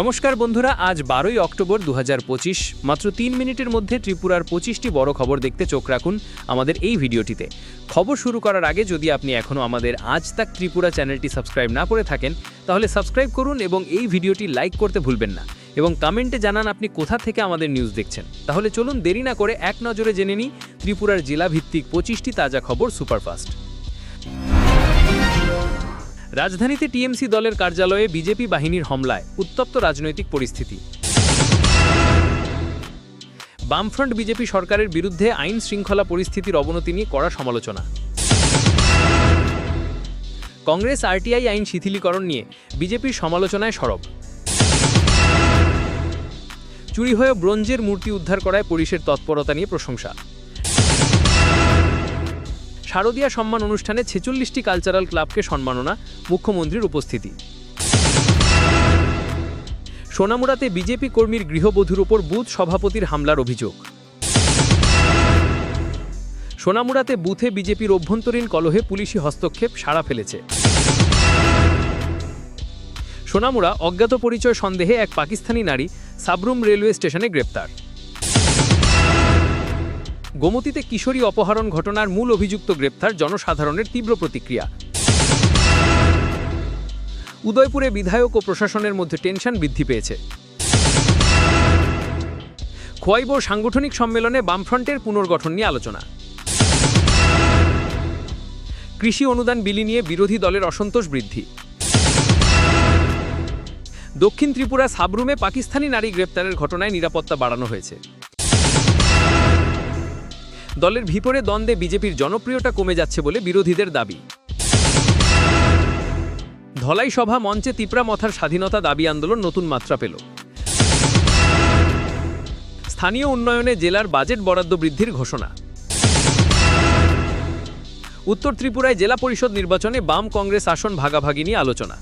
নমস্কার বন্ধুরা, আজ বারোই অক্টোবর দু হাজার পঁচিশ, মাত্র তিন মিনিটের মধ্যে ত্রিপুরার পঁচিশটি বড় খবর দেখতে চোখ রাখুন আমাদের এই ভিডিওটিতে। খবর শুরু করার আগে যদি আপনি এখনও আমাদের আজ তাক ত্রিপুরা চ্যানেলটি সাবস্ক্রাইব না করে থাকেন, তাহলে সাবস্ক্রাইব করুন এবং এই ভিডিওটি লাইক করতে ভুলবেন না। এবং কমেন্টে জানান আপনি কোথা থেকে আমাদের নিউজ দেখছেন। তাহলে চলুন দেরি না করে এক নজরে জেনে নিই ত্রিপুরার জেলাভিত্তিক পঁচিশটি তাজা খবর সুপারফাস্ট। রাজধানীতে টিএমসি দলের কার্যালয়ে বিজেপি বাহিনীর হামলায় উত্তপ্ত রাজনৈতিক পরিস্থিতি। বামফ্রন্ট বিজেপি সরকারের বিরুদ্ধে আইন শৃঙ্খলা পরিস্থিতির অবনতি নিয়ে কড়া সমালোচনা। কংগ্রেস আরটিআই আইন শিথিলীকরণ নিয়ে বিজেপির সমালোচনায় সরব। চুরি হয়ে ব্রোঞ্জের মূর্তি উদ্ধার করায় পুলিশের তৎপরতা নিয়ে প্রশংসা। শারদীয়া সম্মান অনুষ্ঠানে ছেচল্লিশটি কালচারাল ক্লাবকে সম্মাননা মুখ্যমন্ত্রীর উপস্থিতি। সোনামুড়াতে বিজেপি কর্মীর গৃহবধূর ওপর বুথ সভাপতির হামলার অভিযোগ। সোনামুড়াতে বুথে বিজেপির অভ্যন্তরীণ কলহে পুলিশি হস্তক্ষেপ সাড়া ফেলেছে। সোনামুড়া অজ্ঞাত পরিচয় সন্দেহে এক পাকিস্তানি নারী সাবরুম রেলওয়ে স্টেশনে গ্রেপ্তার। গোমতীতে কিশোরী অপহরণ ঘটনার মূল অভিযুক্ত গ্রেপ্তার জনসাধারণের তীব্র প্রতিক্রিয়া। উদয়পুরে বিধায়ক ও প্রশাসনের মধ্যে টেনশন বৃদ্ধি পেয়েছে। খোয়াইবো সাংগঠনিক সম্মেলনে বামফ্রন্টের পুনর্গঠন নিয়ে আলোচনা। কৃষি অনুদান বিলি নিয়ে বিরোধী দলের অসন্তোষ বৃদ্ধি। দক্ষিণ ত্রিপুরা সাবরুমে পাকিস্তানি নারী গ্রেপ্তারের ঘটনায় নিরাপত্তা বাড়ানো হয়েছে। দলের ভিপরে দ্বন্দ্বে বিজেপির জনপ্রিয়তা কমে যাচ্ছে বলে বিরোধীদের দাবি। ধলাই সভা মঞ্চে তিপ্রা মথার স্বাধীনতা দাবি আন্দোলন নতুন মাত্রা পেল। স্থানীয় উন্নয়নে জেলার বাজেট বরাদ্দ বৃদ্ধির ঘোষণা। উত্তর ত্রিপুরায় জেলা পরিষদ নির্বাচনে বাম কংগ্রেস আসন ভাগাভাগি নিয়ে আলোচনা।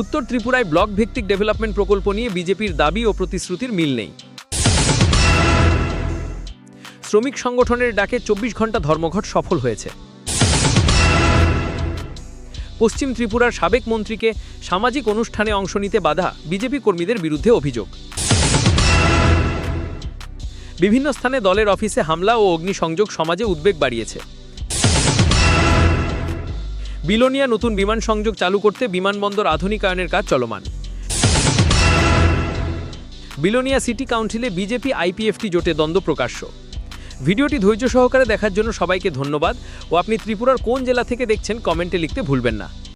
উত্তর ত্রিপুরায় ব্লক ভিত্তিক ডেভেলপমেন্ট প্রকল্প নিয়ে বিজেপির দাবি ও প্রতিশ্রুতির মিল নেই। শ্রমিক সংগঠনের ডাকে চব্বিশ ঘণ্টা ধর্মঘট সফল হয়েছে। পশ্চিম ত্রিপুরার সাবেক মন্ত্রীকে সামাজিক অনুষ্ঠানে অংশ নিতে বাধা বিজেপি কর্মীদের বিরুদ্ধে অভিযোগ। বিভিন্ন স্থানে দলের অফিসে হামলা ও অগ্নিসংযোগ সমাজে উদ্বেগ বাড়িয়েছে। বিলোনিয়া নতুন বিমান সংযোগ চালু করতে বিমানবন্দর আধুনিকায়নের কাজ চলমান। বিলোনিয়া সিটি কাউন্সিলে বিজেপি আইপিএফটি জোটে দ্বন্দ্ব প্রকাশ্য। ভিডিওটি ধৈর্য সহকারে দেখার জন্য সবাইকে ধন্যবাদ। ও আপনি ত্রিপুরার কোন জেলা থেকে দেখছেন কমেন্টে লিখতে ভুলবেন না।